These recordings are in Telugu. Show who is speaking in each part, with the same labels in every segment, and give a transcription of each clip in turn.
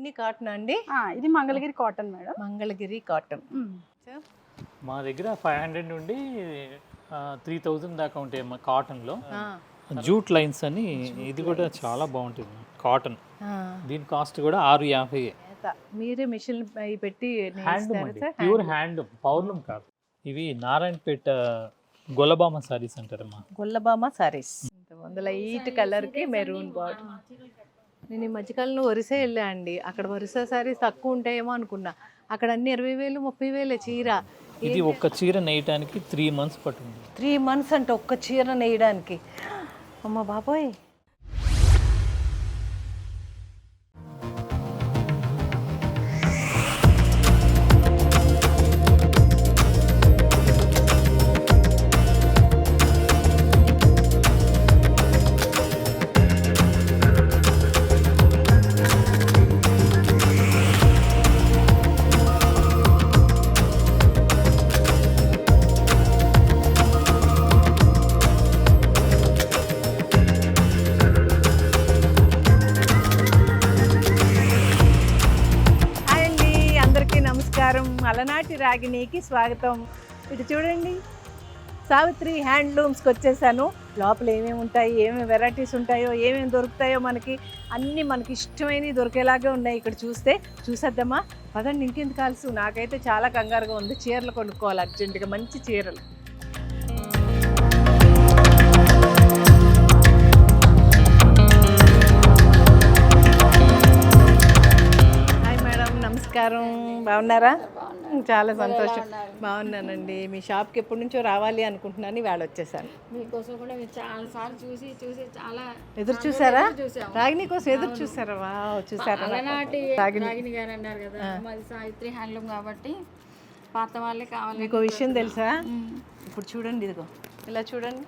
Speaker 1: ఇవన్నీ కాటన్ అండి.
Speaker 2: ఆ, ఇది Mangalagiri cotton madam.
Speaker 1: Mangalagiri cotton.
Speaker 3: మా దగ్గర ఫైవ్ హండ్రెడ్ నుండి త్రీ థౌజండ్ దాకా ఉంటాయి మా కాటన్లో. జూట్ లైన్స్ అని ఇది కూడా చాలా బాగుంటుంది కాటన్. దీని కాస్ట్ కూడా ఆరు యాభై.
Speaker 1: మీరే మిషన్ పెట్టి
Speaker 3: హ్యాండ్? ప్యూర్ హ్యాండ్ పౌర్ణం కాదు. ఇవి నారాయణపేట గొల్లబామ సారీస్ అంటారమ్మా.
Speaker 1: గొల్లబామ సారీస్ వంద లైట్ కలర్కి మెరూన్ బార్డర్ నేను ఈ మధ్యకాలంలో వరుస వెళ్ళా అండి. అక్కడ వరుస సారీస్ తక్కువ ఉంటాయేమో అనుకున్నా. అక్కడ అన్ని ఇరవై వేలు ముప్పై వేలే చీర.
Speaker 3: ఇది ఒక్క చీర నేయటానికి త్రీ మంత్స్ పట్టింది
Speaker 1: త్రీ మంత్స్ అంటే ఒక్క చీర నేయడానికి. అమ్మ బాబోయ్. రాగిణికి స్వాగతం. ఇటు చూడండి. సావిత్రి హ్యాండ్లూమ్స్కి వచ్చేసాను. లోపల ఏమేమి ఉంటాయి ఏమేమి వెరైటీస్ ఉంటాయో ఏమేమి దొరుకుతాయో మనకి అన్నీ మనకి ఇష్టమైనవి దొరికేలాగే ఉన్నాయి ఇక్కడ చూస్తే. చూసేద్దామా? పదండి ఇంకెందుకు కాల్సు నాకైతే చాలా కంగారుగా ఉంది. చీరలు కొనుక్కోవాలి అర్జెంటుగా. మంచి చీరలు. హాయ్ మేడం నమస్కారం. బాగున్నారా? చాలా సంతోషం. బాగున్నానండి. మీ షాప్కి ఎప్పటి నుంచో రావాలి అనుకుంటున్నాను ఇవాళ వచ్చేసాను.
Speaker 4: మీకోసం కూడా మీరు చాలా సార్లు చూసి చూసి చాలా
Speaker 1: ఎదురు చూసారా. రాగిణి కోసం ఎదురు చూసారా? వా చూసారా?
Speaker 4: అలనాటి
Speaker 1: రాగిణి.
Speaker 4: గారు అన్నారు కదా మాది సావిత్రి హ్యాండ్లూమ్ కాబట్టి పాత వాళ్ళే కావాలి
Speaker 1: మీకు విషయం తెలుసా? ఇప్పుడు చూడండి ఇదిగో. ఇలా చూడండి.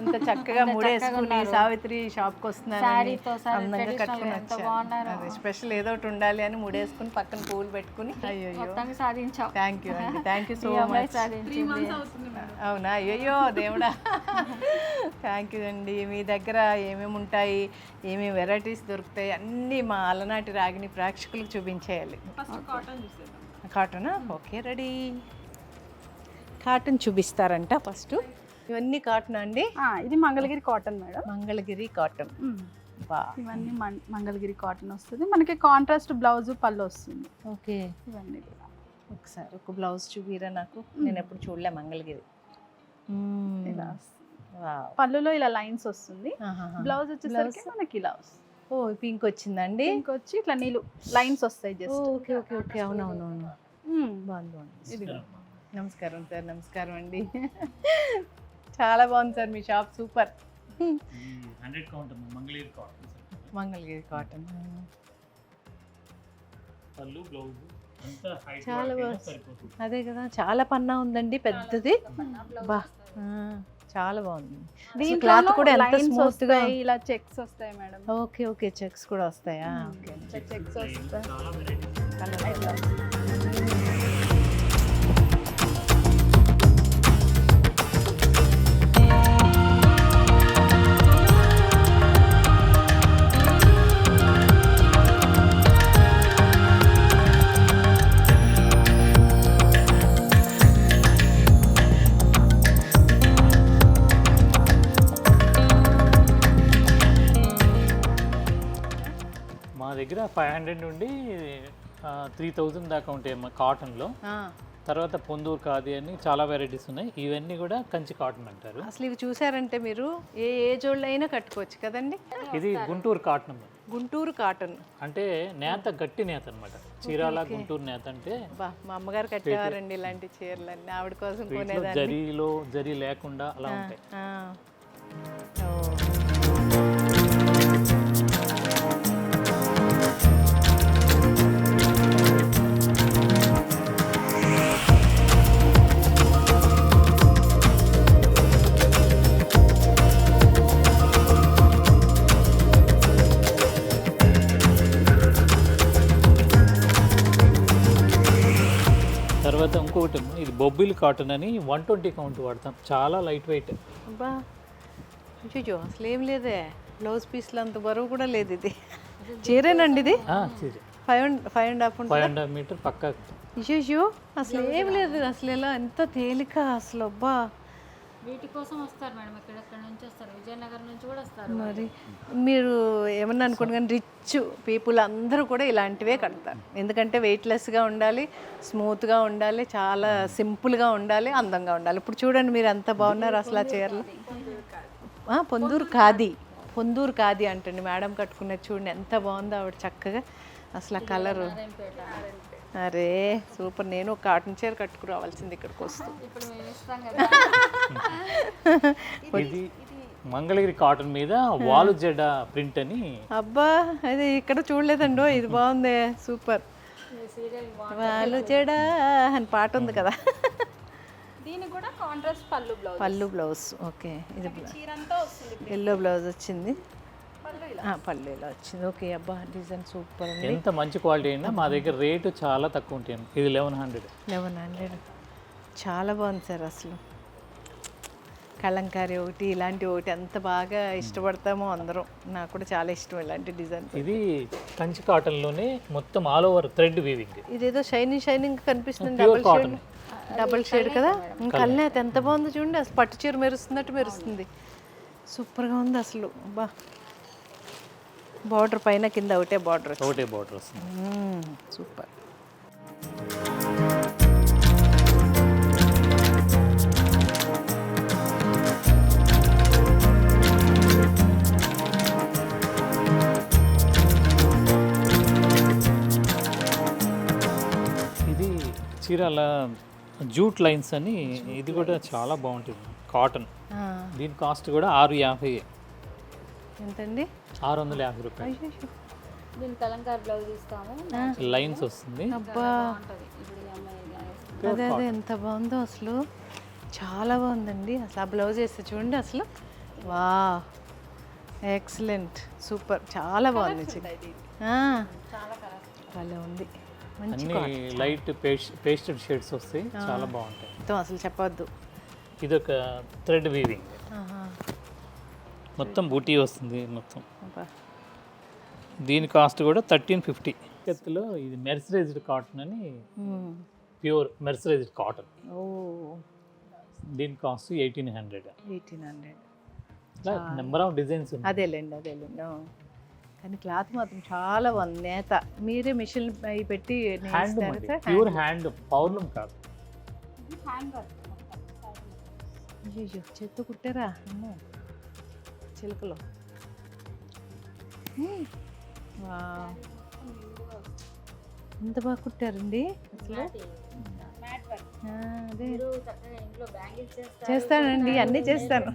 Speaker 1: ఎంత చక్కగా ముడేసుకుని సావిత్రి షాప్కి వస్తున్నాను అదే స్పెషల్ ఏదో ఒకటి ఉండాలి అని ముడేసుకుని పక్కన పువ్వులు పెట్టుకుని. అయ్యో
Speaker 4: సాధించాం.
Speaker 1: థ్యాంక్ యూ అండి. థ్యాంక్ యూ సో మచ్ అవునా? అయ్యో దేవుడా. థ్యాంక్ యూ అండి. మీ దగ్గర ఏమేమి ఉంటాయి? ఏమేమి వెరైటీస్ దొరుకుతాయి? అన్నీ మా అలనాటి రాగిని ప్రేక్షకులకు చూపించేయాలి. కాటనా ఓకే రెడీ కాటన్ చూపిస్తారంట ఫస్ట్. ఇవన్నీ కాటన్ అండి?
Speaker 2: ఇది Mangalagiri cotton madam.
Speaker 1: Mangalagiri cotton.
Speaker 2: ఇవన్నీ మంగళగిరి కాటన్ వస్తుంది. మనకి కాంట్రాస్ట్ బ్లౌజ్ పళ్ళు వస్తుంది.
Speaker 1: ఓకే.
Speaker 2: ఇవన్నీ కూడా.
Speaker 1: ఒకసారి ఒక బ్లౌజ్ చూపిరా నాకు. నేను ఎప్పుడు చూడలే మంగళగిరి.
Speaker 2: ఇలా. పళ్ళులో ఇలా లైన్స్ వస్తుంది. బ్లౌజ్ వచ్చేసరికి మనకి ఇలా వస్తుంది.
Speaker 1: ఓ పింక్ వచ్చిందండి?
Speaker 2: ఇంకొచ్చి ఇట్లా నీళ్ళు లైన్స్ వస్తాయి జస్ట్
Speaker 1: ఓకే ఓకే ఓకే. అవునవునవును బాగుంది నమస్కారం సార్ నమస్కారం అండి. చాలా బాగుంది సార్ మీ shop super.
Speaker 3: Hundred count Mangalagiri cotton
Speaker 1: Mangalagiri cotton.
Speaker 3: పళ్ళు బ్లౌజ్ అంతా హైట్
Speaker 1: చాలా అదే కదా చాలా పన్నా ఉందండి పెద్దది. బా చాలా బాగుంది.
Speaker 2: దీంట్లో
Speaker 1: క్లాత్ కూడా ఎంత
Speaker 2: స్మూత్గా ఇలా చెక్స్ వస్తాయి మేడం.
Speaker 1: ఓకే ఓకే చెక్స్ కూడా వస్తాయా? ఓకే
Speaker 2: చెక్స్ వస్తాయి.
Speaker 3: ఫైవ్ హండ్రెడ్ నుండి త్రీ థౌజండ్ దాకా ఉంటాయి మా కాటన్లో. తర్వాత పొందూరు ఖాదీ అని చాలా వెరైటీస్ ఉన్నాయి. ఇవన్నీ కూడా కంచి కాటన్ అంటారు.
Speaker 1: అసలు ఇవి చూసారంటే మీరు ఏ ఏజ్ అయినా కట్టుకోవచ్చు కదండి?
Speaker 3: ఇది గుంటూరు కాటన్.
Speaker 1: గుంటూరు కాటన్.
Speaker 3: అంటే నేత గట్టి నేత అన్నమాట. చీరాల గుంటూరు నేత అంటే
Speaker 1: మా అమ్మగారు కట్టేవారండి ఇలాంటి చీరలన్నీ ఆవిడ కోసం కొనేదాన్ని.
Speaker 3: జరీలో జరీ లేకుండా అలా ఉంటాయి. బొబ్బిల్ కాటన్ అని వన్ ట్వంటీ కౌంట్ వాడతాం. చాలా లైట్ వెయిట్.
Speaker 1: అబ్బా అయ్యో అసలు ఏం లేదే. బ్లౌజ్ పీస్లు అంత బరువు కూడా లేదు ఇది. చీరేనండి ఇది? Five and five and half
Speaker 3: five and half meter పక్క.
Speaker 1: అయ్యో అసలు ఏం లేదు. అసలు ఎలా ఎంత తేలిక అసలు అబ్బా.
Speaker 4: వీటి కోసం వస్తారు మేడం ఎక్కడెక్కడ నుంచి వస్తారు? విజయనగరం
Speaker 1: మరి. మీరు ఏమన్నా అనుకోండి కానీ రిచ్ పీపుల్ అందరూ కూడా ఇలాంటివే కడతారు. ఎందుకంటే వెయిట్లెస్గా ఉండాలి స్మూత్గా ఉండాలి చాలా సింపుల్గా ఉండాలి అందంగా ఉండాలి. ఇప్పుడు చూడండి మీరు ఎంత బాగున్నారు అసలు ఆ చీరలు. ఆ, పొందూరు ఖాదీ. పొందూరు ఖాదీ అంటండి మేడం కట్టుకున్నది చూడండి ఎంత బాగుందో ఆవిడ చక్కగా. అసలు ఆ కలరు. అరే సూపర్. నేను ఒక కాటన్ చీర కట్టుకురావాల్సింది ఇక్కడికి వస్తూ.
Speaker 3: మంగళగిరి కాటన్ మీద వాలు జడ ప్రింట్ అని.
Speaker 1: అబ్బా అది ఇక్కడ చూడలేదండో ఇది బాగుంది సూపర్. వాళ్ళు చెడా అని పాట ఉంది కదా.
Speaker 2: దీనికి కూడా కాంట్రాస్ట్ పళ్ళు బ్లౌజ్
Speaker 1: పళ్ళు బ్లౌజ్ ఓకే. ఇది ఎల్లో బ్లౌజ్ వచ్చింది. ఆ, పళ్ళు ఇలా వచ్చింది. ఓకే అబ్బా డిజైన్ సూపర్ ఉంది
Speaker 3: ఎంత మంచి క్వాలిటీ అయినా మా దగ్గర రేటు చాలా తక్కువ ఉంటాయి. ఇది లెవెన్ హండ్రెడ్
Speaker 1: లెవెన్ హండ్రెడ్ చాలా బాగుంది సార్ అసలు. కలంకారీ ఒకటి ఇలాంటి ఒకటి ఎంత బాగా ఇష్టపడతామో అందరం. నాకు కూడా చాలా ఇష్టం ఇలాంటి డిజైన్
Speaker 3: ఇది కంచి కాటన్లోనే మొత్తం ఆల్ ఓవర్ థ్రెడ్ వీవింగ్
Speaker 1: ఇదేదో షైనింగ్ షైనింగ్ కనిపిస్తుంది షేడ్. డబుల్ షేడ్ కదా? కల్నేత ఎంత బాగుందో చూడండి. అసలు పట్టు చీర మెరుస్తున్నట్టు మెరుస్తుంది. సూపర్గా ఉంది అసలు. బా. బార్డర్ పైన కింద ఒకటే బార్డర్
Speaker 3: ఒకటే బార్డర్ వస్తుంది.
Speaker 1: సూపర్.
Speaker 3: చీరాల జూట్ లైన్స్ అని ఇది కూడా చాలా బాగుంటుంది కాటన్. దీని కాస్ట్ కూడా ఆరు యాభై.
Speaker 1: ఎంతండి?
Speaker 3: ఆరు వందల యాభై రూపాయలు.
Speaker 1: అయ్యో
Speaker 4: దీని కలంకార బ్లౌజ్ ఇస్తాము
Speaker 3: లైన్స్ వస్తుంది.
Speaker 1: అబ్బా. అదే అదే ఎంత బాగుందో అసలు. చాలా బాగుందండి. అసలు ఆ బ్లౌజ్ వేస్తే చూడండి అసలు. వా ఎక్సలెంట్ సూపర్ చాలా బాగుంది భలే ఉంది.
Speaker 3: అన్ని లైట్ పేస్ట్ పేస్టెడ్ షేడ్స్ వస్తాయి చాలా బాగుంటాయి.
Speaker 1: మొత్తం అసలు చెప్పొద్దు.
Speaker 3: ఇది ఒక థ్రెడ్ వీవింగ్. మొత్తం బూటీ వస్తుంది మొత్తం. దీని కాస్ట్ కూడా థర్టీన్ ఫిఫ్టీ ఎత్తులో ఇది మెర్సరైజ్డ్ కాటన్ అని. ప్యూర్ మెర్సరైజ్డ్ కాటన్
Speaker 1: ఓ.
Speaker 3: దీని cost eighteen hundred
Speaker 1: eighteen hundred
Speaker 3: number of designs
Speaker 1: అదేలేండి అదేలేండి. కానీ క్లాత్ మాత్రం చాలా బాగుంది నేత. మీరే మిషన్ అవి పెట్టి
Speaker 3: హ్యాండ్ ప్యూర్ హ్యాండ్ పౌర్ణం కాదు.
Speaker 1: అయ్యో చేత్తో కుట్టారా? అమ్మో చిలుకలో. ఎంత బాగా కుట్టారండి అసలు? చేస్తానండి అన్నీ చేస్తాను.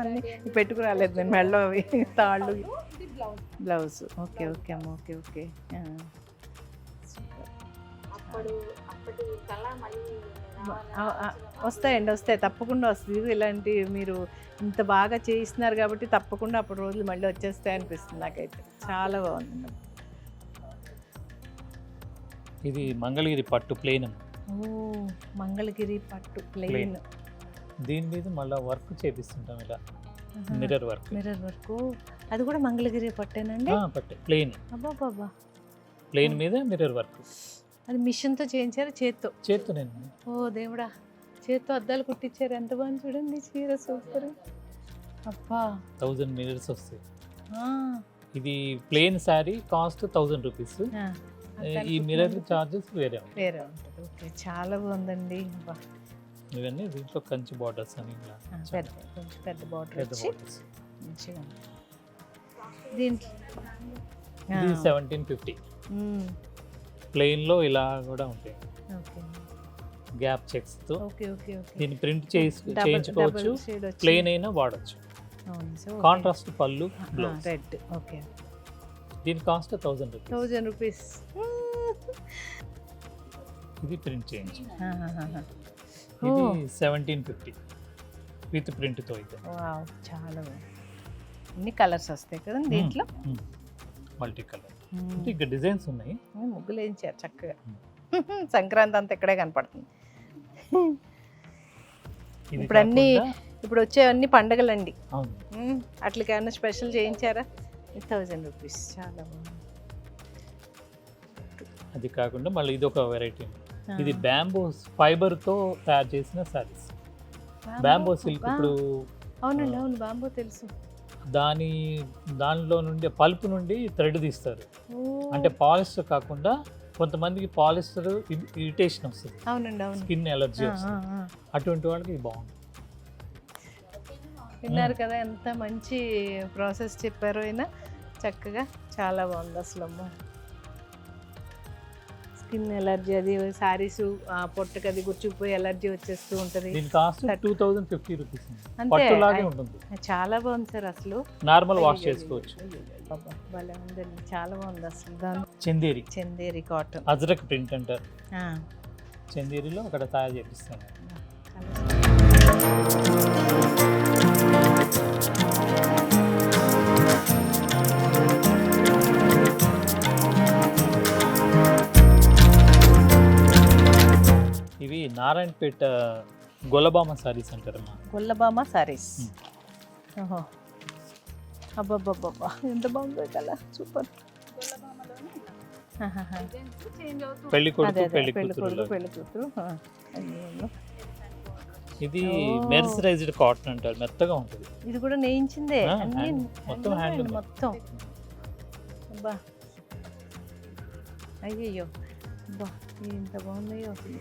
Speaker 1: అన్నీ పెట్టుకురాలేదు నేను మెడలో అవి తాళ్ళు.
Speaker 2: బ్లౌజ్.
Speaker 1: బ్లౌజ్. ఓకే ఓకే అమ్మ ఓకే ఓకే. వస్తాయండి వస్తాయి. తప్పకుండా వస్తుంది. ఇలాంటి మీరు ఇంత బాగా చేయిస్తున్నారు కాబట్టి తప్పకుండా అప్పుడు రోజులు మళ్ళీ వచ్చేస్తాయి అనిపిస్తుంది నాకైతే. చాలా బాగుంది.
Speaker 3: ఇది మంగళగిరి పట్టు ప్లేన్
Speaker 1: ఓ మంగళగిరి పట్టు ప్లెయిన్
Speaker 3: దీని మీద మళ్ళీ వర్క్ చేపిస్తుంటాం ఇలా. Mirror work.
Speaker 1: Mirror work. అది కూడా మంగళగిరి పట్టేనండి?
Speaker 3: పట్టు. ప్లేన్
Speaker 1: అబ్బా బాబా
Speaker 3: ప్లేన్ మీద మిర్రర్ వర్క్.
Speaker 1: అది మిషన్తో చేయించారు? చేత్తో?
Speaker 3: చేత్తు నేను.
Speaker 1: ఓ దేవుడా. చేత్తో అద్దాలు కుట్టించారు ఎంత బాగుంది చూడండి. చీర సూపర్. అబ్బా.
Speaker 3: థౌజండ్ మిర్రర్స్ వస్తాయి.
Speaker 1: ఆ,
Speaker 3: ఇది plain sari cost thousand rupees.
Speaker 1: ఆ,
Speaker 3: ఈ మిర్రర్ చార్జెస్ వేరే
Speaker 1: వేరే ఉంటుంది. ఓకే చాలా బాగుందండి. అబ్బా.
Speaker 3: ఇవన్నీ దీంట్లో కంచి బార్డర్స్ అని
Speaker 1: పెద్ద పెద్ద బార్డర్ వచ్చి మంచిగా
Speaker 3: సెవెంటీన్ ఫిఫ్టీ. ప్లెయిన్లో ఇలా కూడా ఉంటాయి. గ్యాప్
Speaker 1: ఓకే ఓకే
Speaker 3: దీన్ని ప్రింట్ చేయించుకోవచ్చు. ప్లెయిన్ అయినా వాడచ్చు. కాంట్రాస్ట్ పళ్ళు
Speaker 1: రెడ్ ఓకే.
Speaker 3: దీని cost thousand rupees
Speaker 1: thousand rupees
Speaker 3: ఇది ప్రింట్ చేయించు. ఇది సెవెంటీన్ ఫిఫ్టీ విత్ ప్రింట్తో అయితే.
Speaker 1: చాలా అన్ని కలర్స్ వస్తాయి కదా దీంట్లో?
Speaker 3: Multi colour. ఇక్కడ డిజైన్స్ ఉన్నాయి.
Speaker 1: ముగ్గులు వేయించారు చక్కగా. సంక్రాంతి అంతా ఇక్కడే కనపడుతుంది. ఇప్పుడు అన్ని ఇప్పుడు వచ్చేవన్నీ పండగలండి.
Speaker 3: అవును.
Speaker 1: మ్మ్. అట్లకి ఏమైనా స్పెషల్ చేయించారా? థౌజండ్ రూపీస్ చాలా బాగుంది.
Speaker 3: అది కాకుండా మళ్ళీ ఇది ఒక వెరైటీ ఇది బ్యాంబూ ఫైబర్తో తయారు చేసిన సారీస్ బ్యాంబో సిల్క్ ఇప్పుడు
Speaker 1: అవునండి అవును బాంబో తెలుసు.
Speaker 3: దాని దానిలో నుండి పల్ప్ నుండి థ్రెడ్ తీస్తారు. అంటే పాలిస్టర్ కాకుండా కొంతమందికి పాలిస్టర్ ఇరిటేషన్ వస్తుంది.
Speaker 1: అవునండి అవును.
Speaker 3: స్కిన్ ఎలర్జీ వస్తుంది. అటువంటి వాళ్ళకి ఇది బాగుంది.
Speaker 1: విన్నారు కదా ఎంత మంచి ప్రాసెస్ చెప్పారు అయినా. చక్కగా చాలా బాగుంది అసలు అమ్మ స్కిన్ ఎలర్జీ అది సారీస్ పొట్టకి అది గుచ్చుకుపోయి ఎలర్జీ వచ్చేస్తూ ఉంటుంది.
Speaker 3: టూ థౌజండ్ ఫిఫ్టీ రూపీస్
Speaker 1: అంతే.
Speaker 3: ఉంటుంది.
Speaker 1: చాలా బాగుంది సార్ అసలు.
Speaker 3: నార్మల్ వాష్ చేసుకోవచ్చు.
Speaker 1: భలే ఉందండి. చాలా బాగుంది అసలు దాని.
Speaker 3: చందేరి.
Speaker 1: చందేరి కాటన్.
Speaker 3: అజ్రక్ ప్రింట్ అంటారు. చందేరిలో అక్కడ తయారు చేపిస్తాను. ఇవి నారాయణపేట గొల్లబామ సారీస్ అంటారమ్మా.
Speaker 1: గొల్లబామ సారీస్ అబ్బబ్బబ్బబ్బా. ఎంత బాగుందో కదా సూపర్. పెళ్ళి
Speaker 3: కొడుకు
Speaker 1: పెళ్ళి
Speaker 3: కూతురు.
Speaker 1: పెళ్ళి.
Speaker 3: ఇది. మెర్సరైజ్డ్ కాటన్ అంటారు. మెత్తగా ఉంటుంది.
Speaker 1: ఇది కూడా నేయించిందే. అన్ని
Speaker 3: మొత్తం.
Speaker 1: అండి మొత్తం. అబ్బా. అయ్యయ్యో. అబ్బా ఎంత బాగున్నాయో అసలు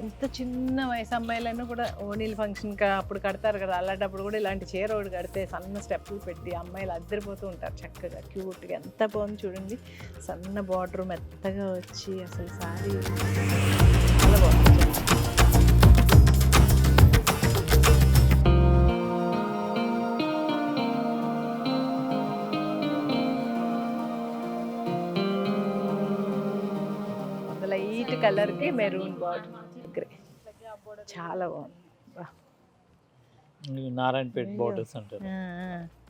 Speaker 1: ఇంత చిన్న వయసు అమ్మాయిలైనా కూడా ఓణీల ఫంక్షన్ అప్పుడు కడతారు కదా అలాంటప్పుడు కూడా ఇలాంటి చీర ఒకటి కడితే సన్న స్టెప్పులు పెట్టి అమ్మాయిలు అద్దరిపోతూ ఉంటారు చక్కగా క్యూట్గా ఎంత బాగుంది చూడండి. సన్న బార్డర్ మెత్తగా వచ్చి అసలు సారీ. చాలా బాగుంది. లైట్ కలర్కి మెరూన్ బార్డర్ చాలా బాగుంది.
Speaker 3: నారాయణపేట. బార్డర్స్ అంటారు.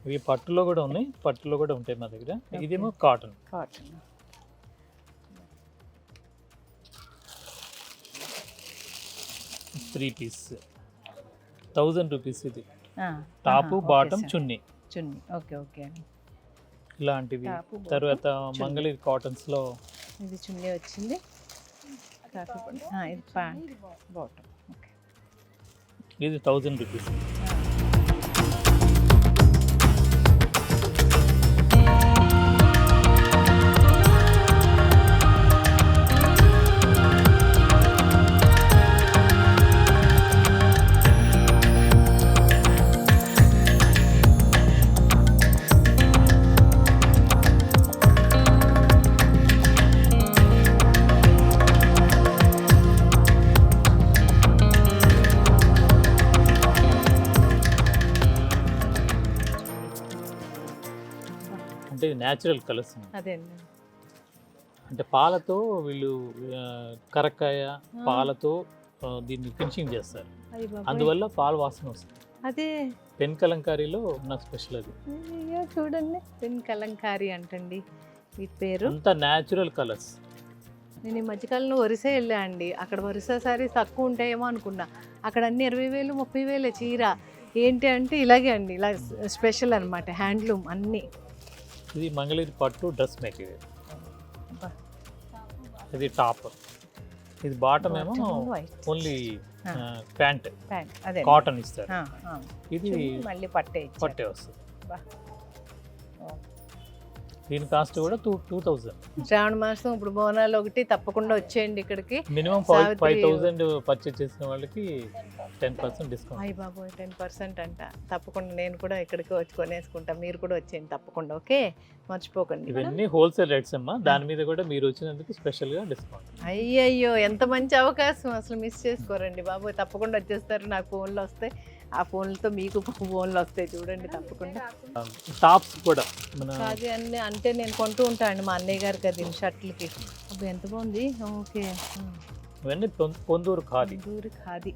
Speaker 3: ఇవి పట్టులో కూడా ఉన్నాయి. పట్టులో కూడా ఉంటాయి మా దగ్గర. ఇదేమో cotton
Speaker 1: cotton
Speaker 3: three piece thousand rupees ఇది.
Speaker 1: ఆ,
Speaker 3: టాపు బాటమ్. చున్నీ
Speaker 1: చున్నీ ఓకే ఓకే.
Speaker 3: ఇలాంటివి. తర్వాత
Speaker 1: చున్నీ.
Speaker 3: మంగళగిరి కాటన్స్లో
Speaker 1: ఇది చున్నీ వచ్చింది. ఇది ప్యాంట్ బాటమ్
Speaker 3: ఇది థౌజండ్ రూపీస్. న్యాచురల్ కలర్స్
Speaker 1: అదే
Speaker 3: అంటే పాలతో వీళ్ళు కరక్కాయ పాలతో దీన్ని ఫినిషింగ్ చేస్తారు. అందువల్ల పాల వాసన వస్తుంది.
Speaker 1: అదే.
Speaker 3: పెన్ కలంకారీలో నా స్పెషల్ అది.
Speaker 1: చూడండి. పెన్ కలంకారీ అంటండి. ఈ పేరు?
Speaker 3: అంత న్యాచురల్ కలర్స్
Speaker 1: నేను ఈ మధ్యకాలంలో ఒరిసా వెళ్ళా అండి. అక్కడ ఒరిసా సారీస్ తక్కువ ఉంటాయేమో అనుకున్నా. అక్కడ అన్ని ఇరవై వేలు ముప్పై వేలే చీర. ఏంటి అంటే ఇలాగే అండి. ఇలా స్పెషల్ అనమాట హ్యాండ్లూమ్ అన్నీ.
Speaker 3: ఇది మంగళగిరి పట్టు డ్రెస్ మెటీరియల్. ఇది టాప్ ఇది బాటమ్ ఏమో. ఓన్లీ. ప్యాంట్ కాటన్ ఇస్తారు. ఇది
Speaker 1: మళ్ళీ పట్టే.
Speaker 3: పట్టే వస్తుంది. దీని కాస్ట్ కూడా టూ టూ థౌజండ్.
Speaker 1: శ్రావణ మాసం ఇప్పుడు బోనాలు ఒకటి తప్పకుండా వచ్చేయండి ఇక్కడికి.
Speaker 3: Minimum five five thousand purchase చేసిన వాళ్ళకి టెన్ పర్సెంట్ డిస్కౌంట్
Speaker 1: అయ్య బాబోయ్ టెన్ పర్సెంట్ అంట. తప్పకుండా నేను కూడా ఇక్కడికి వచ్చి కొనేసుకుంటా. మీరు కూడా వచ్చేయండి తప్పకుండా ఓకే? మర్చిపోకండి
Speaker 3: ఇవన్నీ హోల్సేల్ రేట్స్ అమ్మా. దాని మీద కూడా మీరు వచ్చినందుకు స్పెషల్గా డిస్కౌంట్
Speaker 1: అయ్యయ్యో ఎంత మంచి అవకాశం. అసలు మిస్ చేసుకోరండి బాబోయ్. తప్పకుండా వచ్చేస్తారు. నాకు ఫోన్లో వస్తాయి. ఆ ఫోన్లతో మీకు ఫోన్లు వస్తాయి చూడండి తప్పకుండా.
Speaker 3: టాప్స్ కూడా మన
Speaker 1: అది అన్ని అంటే నేను కొంటూ ఉంటాను మా అన్నయ్య గారికి అది షర్ట్లకి. అబ్బా ఎంత బాగుంది. ఓకే.
Speaker 3: ఇవన్నీ పొందూరు ఖాదీ.
Speaker 1: పొందూరు ఖాదీ.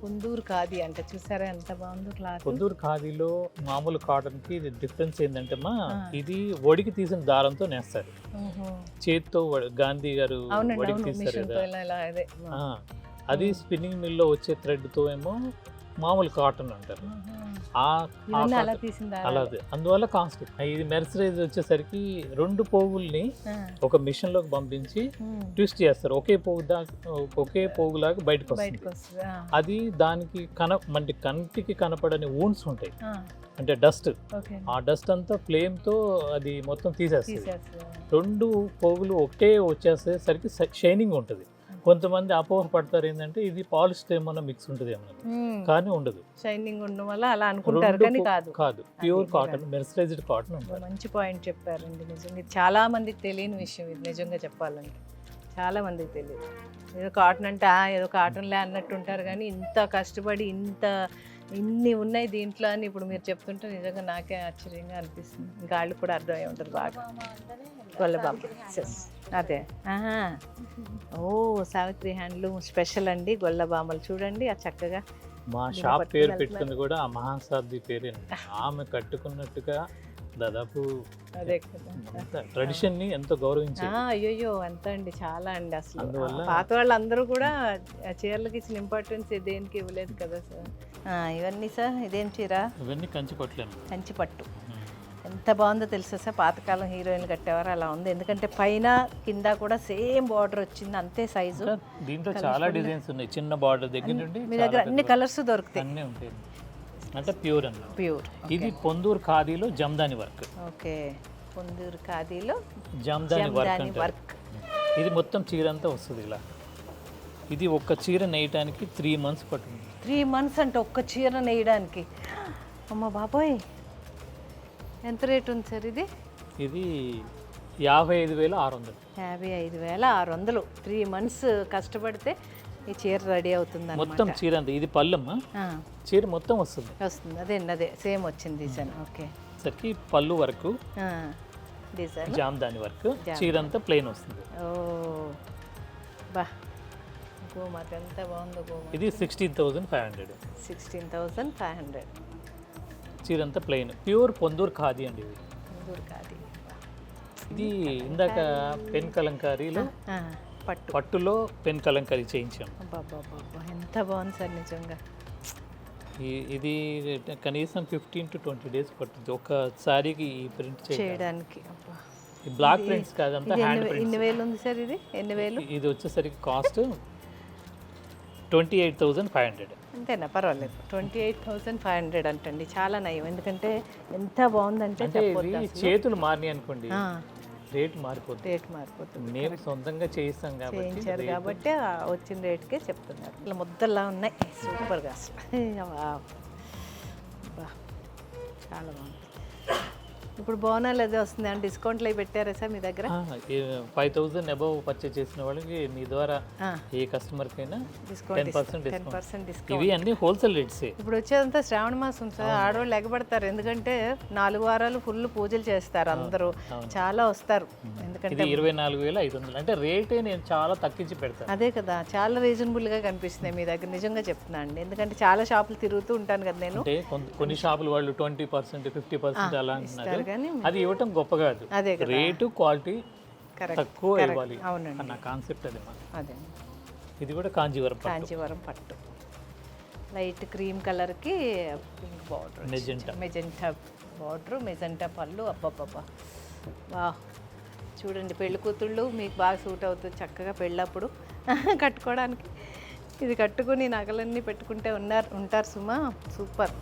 Speaker 1: పొందూరు ఖాదీ అంటే. చూసారా ఎంత బాగుందో క్లాత్.
Speaker 3: పొందూరు ఖాదీలో మామూలు కాటన్కి ఇది డిఫరెన్స్ ఏంటంటే అమ్మా
Speaker 1: ఆ.
Speaker 3: ఇది ఒడికి తీసిన దారంతో నేస్తారు. చేతితో గాంధీ గారు ఒడికి
Speaker 1: అవును.
Speaker 3: తీస్తారు కదా.
Speaker 1: అది.
Speaker 3: స్పిన్నింగ్ మిల్లో వచ్చే థ్రెడ్తో ఏమో మామూలు కాటన్ అంటారు. అలాగే. అందువల్ల కాస్ట్ ఇది మెర్సరైజ్ వచ్చేసరికి రెండు పోగుల్ని. ఒక మిషన్లోకి పంపించి. ట్విస్ట్ చేస్తారు. ఒకే పోగు దాకా ఒకే పోగులాగా బయటకు వస్తుంది. అది దానికి కన అంటే కంటికి కనపడని ఊన్స్ ఉంటాయి. అంటే డస్ట్. ఆ డస్ట్ అంతా ఫ్లేమ్తో అది మొత్తం తీసేస్తుంది.
Speaker 1: తీసేస్తుంది
Speaker 3: రెండు పోగులు ఒకటే వచ్చేసేసరికి షైనింగ్ ఉంటుంది. కొంతమంది అపోహ పడతారు ఏంటంటే ఇది పాలిస్ట్ ఏమన్నా మిక్స్ ఉంటుంది ఏమన్నా కానీ ఉండదు.
Speaker 1: షైనింగ్ ఉండడం వల్ల అలా అనుకుంటారు కానీ కాదు.
Speaker 3: కాదు. ప్యూర్ కాటన్ మెర్సరైజ్డ్ కాటన్
Speaker 1: మంచి పాయింట్ చెప్పారండి నిజంగా. చాలా మందికి తెలియని విషయం ఇది నిజంగా చెప్పాలంటే. చాలా మందికి తెలియదు. ఏదో కాటన్ అంటే "ఆ, ఏదో కాటన్లే అన్నట్టు ఉంటారు కానీ ఇంత కష్టపడి ఇంత ఇన్ని ఉన్నాయి దీంట్లో అని ఇప్పుడు మీరు చెప్తుంటే నిజంగా నాకే ఆశ్చర్యంగా అనిపిస్తుంది ఇంకా వాళ్ళకి కూడా అర్థమై ఉంటుంది బాగా గొల్లబామ. అదే. ఓ సావిత్రి హ్యాండ్లూమ్ స్పెషల్ అండి గొల్లబామలు చూడండి ఆ చక్కగా
Speaker 3: మా షాప్
Speaker 1: పట్టుకుని
Speaker 3: పేరు. పెట్టుకుంది కూడా ఆ మహాసాధ్వి పేరే ఆమె కట్టుకున్నట్టుగా దాదాపు
Speaker 1: అదే
Speaker 3: ట్రెడిషన్ని ఎంతో
Speaker 1: అయ్యయ్యో అంత అండి చాలా అండి అసలు. పాత వాళ్ళందరూ కూడా ఆ చీరలకి ఇచ్చిన ఇంపార్టెన్స్ దేనికి ఇవ్వలేదు కదా సార్? ఇవన్నీ సార్ ఇదేం చీర?
Speaker 3: ఇవన్నీ కంచి పట్టలేము
Speaker 1: కంచి పట్టు. ఎంత బాగుందో తెలుసా సార్? పాతకాలం హీరోయిన్ కట్టేవారు అలా ఉంది. ఎందుకంటే పైన కింద కూడా సేమ్ బార్డర్ వచ్చింది అంతే సైజు
Speaker 3: దీంట్లో చాలా డిజైన్స్ ఉన్నాయి. చిన్న బార్డర్ దగ్గర నుండి
Speaker 1: మీ దగ్గర అన్ని కలర్స్ దొరుకుతాయి.
Speaker 3: అన్నీ ఉంటాయి. అంటే ప్యూర్ అన్న.
Speaker 1: ప్యూర్.
Speaker 3: ఇది పొందూరు ఖాదీలో జమ్దాని వర్క్.
Speaker 1: ఓకే. పొందూరు ఖాదీలో
Speaker 3: జమ్దాని వర్క్
Speaker 1: వర్క్.
Speaker 3: ఇది మొత్తం చీర అంతా వస్తుంది ఇలా. ఇది ఒక్క చీర నేయటానికి త్రీ మంత్స్ పట్టింది.
Speaker 1: త్రీ మంత్స్ అంటే ఒక్క చీర నేయడానికి. అమ్మ బాబోయ్. ఎంత రేట్ ఉంది సార్ ఇది?
Speaker 3: ఇది యాభై ఐదు వేల ఆరు వందలు.
Speaker 1: యాభై ఐదు వేల ఆరు వందలు. త్రీ మంత్స్ కష్టపడితే ఈ చీర రెడీ అవుతుంది
Speaker 3: మొత్తం చీర అంతా ఇది పల్లెమ్మ చీర మొత్తం వస్తుంది.
Speaker 1: వస్తుంది. అదే అదే సేమ్ వచ్చింది డిజైన్ ఓకే.
Speaker 3: సరికి పళ్ళు వరకు
Speaker 1: డిజైన్
Speaker 3: జామ్దాని వర్క్ చీర అంతా ప్లెయిన్ వస్తుంది.
Speaker 1: ఓ బా. గోమాత ఎంత బాగుందో గోమాత.
Speaker 3: ఇది sixteen thousand five hundred
Speaker 1: sixteen thousand five hundred
Speaker 3: చీర అంతా ప్లెయిన్ ప్యూర్ పొందూరు ఖాదీ అండి ఇది.
Speaker 1: ముందూరు కాదు
Speaker 3: ఇది ఇందాక పెన్ కలంకారీలో.
Speaker 1: పట్టు.
Speaker 3: పట్టులో పెన్ కలంకారీ చేయించాం
Speaker 1: ఎంత బాగుంది సార్ నిజంగా.
Speaker 3: ఇది కనీసం ఫిఫ్టీన్ టు ట్వంటీ డేస్ పడుతుంది ఒక సారీకి ఈ ప్రింట్ చేయడం
Speaker 1: చేయడానికి. అబ్బా.
Speaker 3: ఈ బ్లాక్ ప్రింట్స్ కాదంతా హ్యాండ్
Speaker 1: ఎన్ని ఎన్ని వేలు ఉంది సార్ ఇది? ఎన్ని వేలు?
Speaker 3: ప్రింట్స్ ఇది వచ్చేసరికి cost twenty eight thousand five hundred
Speaker 1: అంతేనా? పర్వాలేదు. Twenty eight thousand five hundred అంటండి. చాలా నయం. ఎందుకంటే ఎంత బాగుందంటే
Speaker 3: చేతులు మారినాయి అనుకోండి. రేట్ మారిపోతుంది
Speaker 1: రేట్ మారిపోతుంది
Speaker 3: మేము సొంతంగా చేయిస్తాం కాబట్టి
Speaker 1: చేయించారు కాబట్టి వచ్చిన రేట్కే చెప్తున్నారు. ఇలా ముద్దల్లా ఉన్నాయి. సూపర్గా అసలు. చాలా బాగుంది. ఇప్పుడు బోనాలు అదే వస్తుంది అని డిస్కౌంట్లు అవి పెట్టారా సార్ మీ దగ్గర?
Speaker 3: ఫైవ్ థౌజండ్ అబవ్ పర్చేస్ చేసిన వాళ్ళకి మీ ద్వారా ఏ కస్టమర్కైనా
Speaker 1: discount
Speaker 3: ten percent
Speaker 1: ten percent discount
Speaker 3: ఇవి అన్ని హోల్సేల్ రేట్సే
Speaker 1: ఇప్పుడు వచ్చేదంతా శ్రావణ మాసం సార్. ఆడవాళ్ళు ఎగబడతారు ఎందుకంటే నాలుగు వారాలు ఫుల్ పూజలు చేస్తారు అందరూ. చాలా వస్తారు. ఎందుకంటే
Speaker 3: ఇరవై నాలుగు వేల ఐదు వందలు. అంటే రేటే నేను చాలా తగ్గించి పెడతాను.
Speaker 1: అదే కదా. చాలా రీజనబుల్గా కనిపిస్తున్నాయి మీ దగ్గర. నిజంగా చెప్తున్నా అండి. ఎందుకంటే చాలా షాపులు తిరుగుతూ ఉంటాను కదా నేను.
Speaker 3: కొన్ని షాపులు వాళ్ళు ట్వంటీ పర్సెంట్ ఫిఫ్టీ పర్సెంట్ అలా అంటున్నారు.
Speaker 1: ఇస్తారు కానీ
Speaker 3: అది ఇవ్వటం గొప్ప కాదు.
Speaker 1: అదే
Speaker 3: రేటు క్వాలిటీ
Speaker 1: కరెక్ట్
Speaker 3: తక్కువ ఇవ్వాలి అన్న కాన్సెప్ట్ అది
Speaker 1: అదే.
Speaker 3: ఇది కూడా కాంజీవరం
Speaker 1: కాంచీవరం పట్టు. లైట్ క్రీమ్ కలర్కి pink border
Speaker 3: magenta.
Speaker 1: Magenta border magenta పళ్ళు అబ్బబ్బబ్బా. వా చూడండి పెళ్ళి కూతుళ్ళు మీకు బాగా సూట్ అవుతుంది చక్కగా పెళ్ళప్పుడు కట్టుకోవడానికి. ఇది కట్టుకుని నగలన్నీ పెట్టుకుంటే ఉన్నారు ఉంటారు సుమా. సూపర్.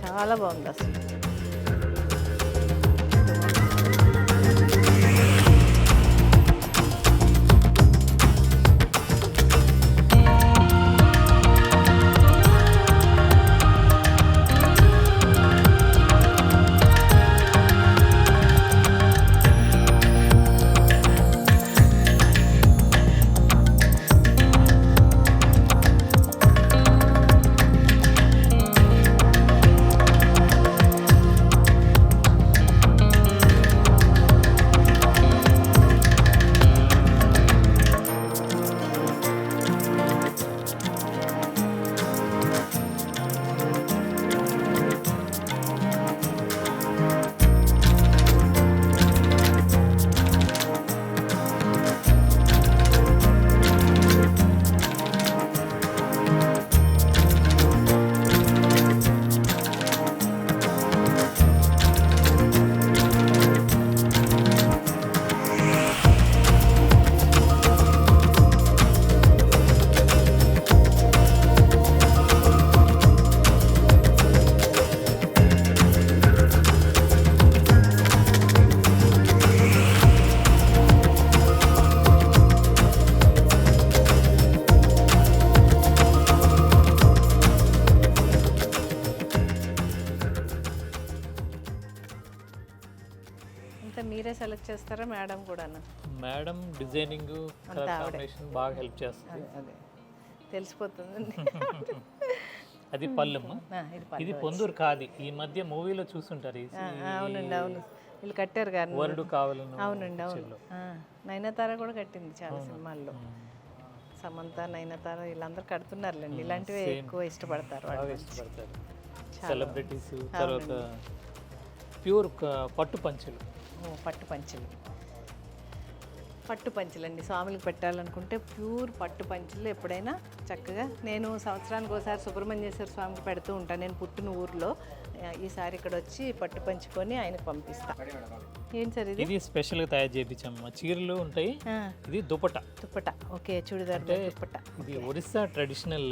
Speaker 1: చాలా బాగుంది అసలు.
Speaker 3: డిజైనింగ్. కాంబినేషన్ బాగా హెల్ప్ చేస్తుంది.
Speaker 1: అదే తెలిసిపోతుందండి.
Speaker 3: అది పళ్ళమ్మ.
Speaker 1: ఆ, ఇది
Speaker 3: పొందూరు కాది. ఈ మధ్య మూవీలో చూస్తుంటారు
Speaker 1: అవునండి అవును. వీళ్ళు కట్టారు గారు.
Speaker 3: వరుడు కావాలను
Speaker 1: అవునండి అవును. నయనతార కూడా కట్టింది చాలా సినిమాల్లో. సమంత నయనతార వీళ్ళందరూ కడుతున్నారులేండి. ఇలాంటివి ఎక్కువ ఇష్టపడతారు వాళ్ళు.
Speaker 3: ఇష్టపడతారు. సెలబ్రిటీస్ తర్వాత ప్యూర్ పట్టు పంచులు.
Speaker 1: పట్టు పంచులు. పట్టు పంచులండి. స్వాములకు పెట్టాలనుకుంటే ప్యూర్ పట్టు పంచులు ఎప్పుడైనా చక్కగా నేను సంవత్సరానికి ఒకసారి సుబ్రహ్మణ్యేశ్వర స్వామికి పెడుతూ ఉంటాను. నేను పుట్టిన ఊర్లో ఈసారి ఇక్కడ వచ్చి పట్టు పంచుకొని ఆయనకు పంపిస్తా. ఏంటి సార్ ఇది?
Speaker 3: ఇది స్పెషల్గా తయారు చేయించాము చీరలు ఉంటాయి. ఇది దుపట
Speaker 1: దుప్పట ఓకే చూడిదార్ దుప్పట
Speaker 3: ఇది Orissa traditional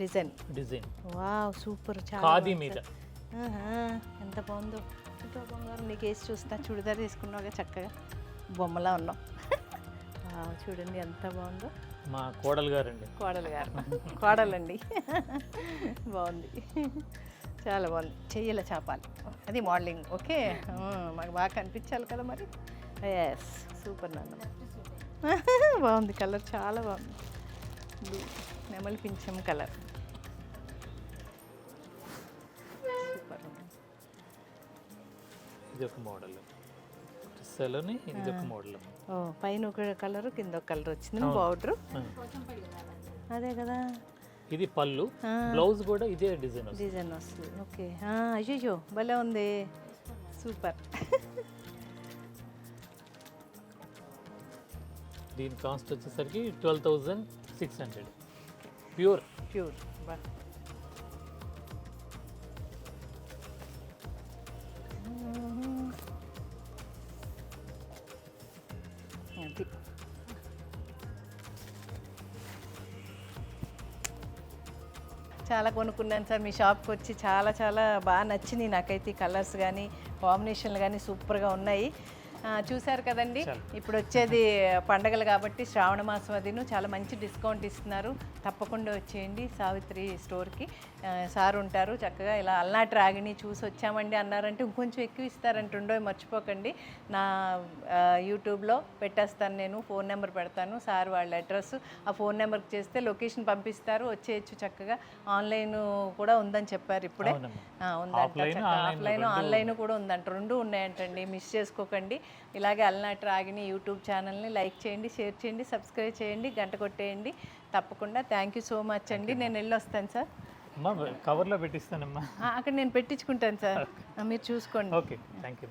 Speaker 1: design.
Speaker 3: Design.
Speaker 1: Wow super. చాలా
Speaker 3: ఖాదీ మీద.
Speaker 1: ఎంత బాగుందో. బంగారం నీకు వేసి చూస్తా. చూడిదార్ వేసుకున్నావుగా చక్కగా. బొమ్మలా ఉన్నావు వావ్, చూడండి ఎంత బాగుందో.
Speaker 3: మా కోడలు గారండి.
Speaker 1: కోడలు గారు. కోడలండి. బాగుంది. చాలా బాగుంది. చెయ్యల చేపాలి. అది మోడలింగ్ ఓకే? మాకు బాగా కనిపించాలి కదా మరి? ఎస్ సూపర్ నాన్న. బాగుంది కలర్ చాలా బాగుంది. బ్లూ నెమలి పింఛం కలర్. సూపర్
Speaker 3: ఇది ఒక మోడల్. సెలోని ఇది ఒక మోడల్
Speaker 1: ఓ పైన ఒక కలర్ కింద ఒక కలర్ వచ్చింది బార్డర్. అదే కదా.
Speaker 3: ఇది పళ్ళు. బ్లౌజ్ కూడా ఇదే డిజైన్ వస్తుంది.
Speaker 1: డిజైన్ వస్తుంది. ఓకే. అయ్యో భలే ఉంది. సూపర్.
Speaker 3: దీని కాస్ట్ వచ్చేసరికి twelve thousand six hundred. Pure.
Speaker 1: Pure. చాలా కొనుక్కున్నాను సార్. మీ షాప్కి వచ్చి చాలా చాలా బాగా నచ్చినాయి నాకైతే కలర్స్ కానీ కాంబినేషన్లు కానీ సూపర్గా ఉన్నాయి. చూశారు కదండి. ఇప్పుడు వచ్చేది పండగలు కాబట్టి శ్రావణ మాసం అదిను చాలా మంచి డిస్కౌంట్ ఇస్తున్నారు. తప్పకుండా వచ్చేయండి సావిత్రి స్టోర్కి. సార్ ఉంటారు. చక్కగా ఇలా అల్నాటి రాగిని చూసి వచ్చామండి అన్నారంటే ఇంకొంచెం ఎక్కువ ఇస్తారంటుండో మర్చిపోకండి. నా యూట్యూబ్లో పెట్టేస్తాను నేను ఫోన్ నెంబర్ పెడతాను సార్ వాళ్ళ అడ్రస్ ఆ ఫోన్ నెంబర్కి చేస్తే లొకేషన్ పంపిస్తారు. వచ్చేయచ్చు చక్కగా. ఆన్లైన్ కూడా ఉందని చెప్పారు ఇప్పుడే. ఉందంట ఆఫ్లైన్ ఆన్లైన్ కూడా ఉందంట. రెండు ఉన్నాయంటండి. మిస్ చేసుకోకండి. ఇలాగే అలనాటి రాగిని యూట్యూబ్ ఛానల్ని లైక్ చేయండి షేర్ చేయండి సబ్స్క్రైబ్ చేయండి గంట కొట్టేయండి. తప్పకుండా. థ్యాంక్ యూ సో మచ్ అండి. నేను వెళ్ళొస్తాను సార్.
Speaker 3: అమ్మా కవర్లో పెట్టిస్తానమ్మా.
Speaker 1: అక్కడ నేను పెట్టించుకుంటాను సార్. మీరు చూసుకోండి.
Speaker 3: Okay thank you